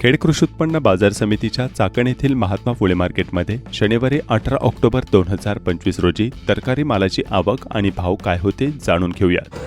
खेड कृषी उत्पन्न बाजार समितीच्या चाकण येथील महात्मा फुले मार्केटमध्ये शनिवारी अठरा ऑक्टोबर दोन हजार पंचवीस रोजी तरकारी मालाची आवक आणि भाव काय होते जाणून घेऊयात.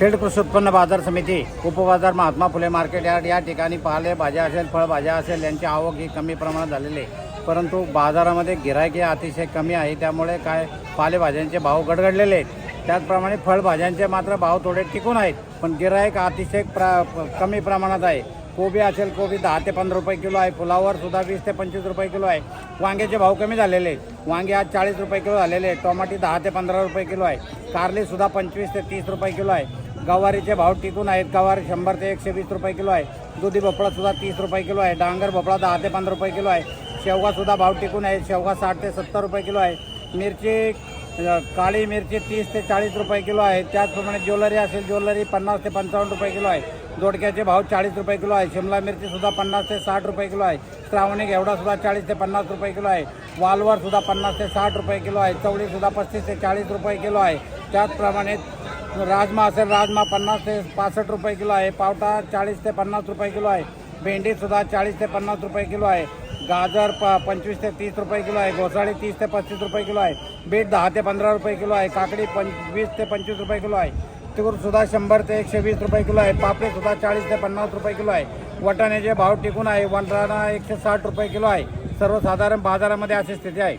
खेड कृषी उत्पन्न बाजार समिती उपबाजार महात्मा फुले मार्केट यार्ड या ठिकाणी पालेभाज्या असेल फळभाज्या असेल यांची आवक ही कमी प्रमाणात झालेली आहे. परंतु बाजारामध्ये गिरायकी हे अतिशय कमी आहे त्यामुळे काय पालेभाज्यांचे भाव गडगडलेले आहेत. त्याचप्रमाणे फळभाज्यांचे मात्र भाव थोडे टिकून आहेत पण गिरायक अतिशय प्रा कमी प्रमाणात आहे. कोबी असेल कोबी दहा ते पंधरा रुपये किलो आहे. फुलावर सुद्धा वीस ते पंचवीस रुपये किलो आहे. वांग्याचे भाव कमी झालेले आहेत. वांगे आज चाळीस रुपये किलो झालेले आहेत. टोमॅटी दहा ते पंधरा रुपये किलो आहे. कारलीसुद्धा पंचवीस ते तीस रुपये किलो आहे. गवारीचे भाव टिकून आहेत. गवारी शंभर ते एकशे वीस रुपये किलो आहे. दुधी भोपळा सुद्धा तीस रुपये किलो आहे. डांगर भोपळा दहा ते पंधरा रुपये किलो आहे. शेवगा सुद्धा भाव टिकून आहे शेवगा साठ ते सत्तर रुपये किलो आहे. मिरची काळी मिरची तीस ते चाळीस रुपये किलो आहे त्याचप्रमाणे ज्वेलरी असेल ज्वेलरी पन्नास ते पंचावन्न रुपये किलो आहे दोडक्याचे भाव चाळीस रुपये किलो आहे शिमला मिरचीसुद्धा पन्नास ते साठ रुपये किलो आहे श्रावणी एवढासुद्धा चाळीस ते पन्नास रुपये किलो आहे वालवरसुद्धा पन्नास ते साठ रुपये किलो आहे चवळीसुद्धा पस्तीस ते चाळीस रुपये किलो आहे त्याचप्रमाणे राजमा असेल राजमा पन्नास ते पासष्ट रुपये किलो आहे पावटा चाळीस ते पन्नास रुपये किलो आहे भेंडीसुद्धा चाळीस ते पन्नास रुपये किलो आहे गाजर प पंचवीस ते तीस रुपये किलो आहे घोसाळी तीस ते पस्तीस रुपये किलो आहे बीट दहा ते पंधरा रुपये किलो आहे काकडी पंचवीस ते पंचवीस रुपये किलो आहे तूर सुद्धा शंभर ते एकशे वीस रुपये किलो आहे पापडी सुद्धा चाळीस ते पन्नास रुपये किलो आहे वटाण्याचे भाव टिकून आहे वनराणा एकशे साठ रुपये किलो आहे सर्वसाधारण बाजारामध्ये अशी स्थिती आहे.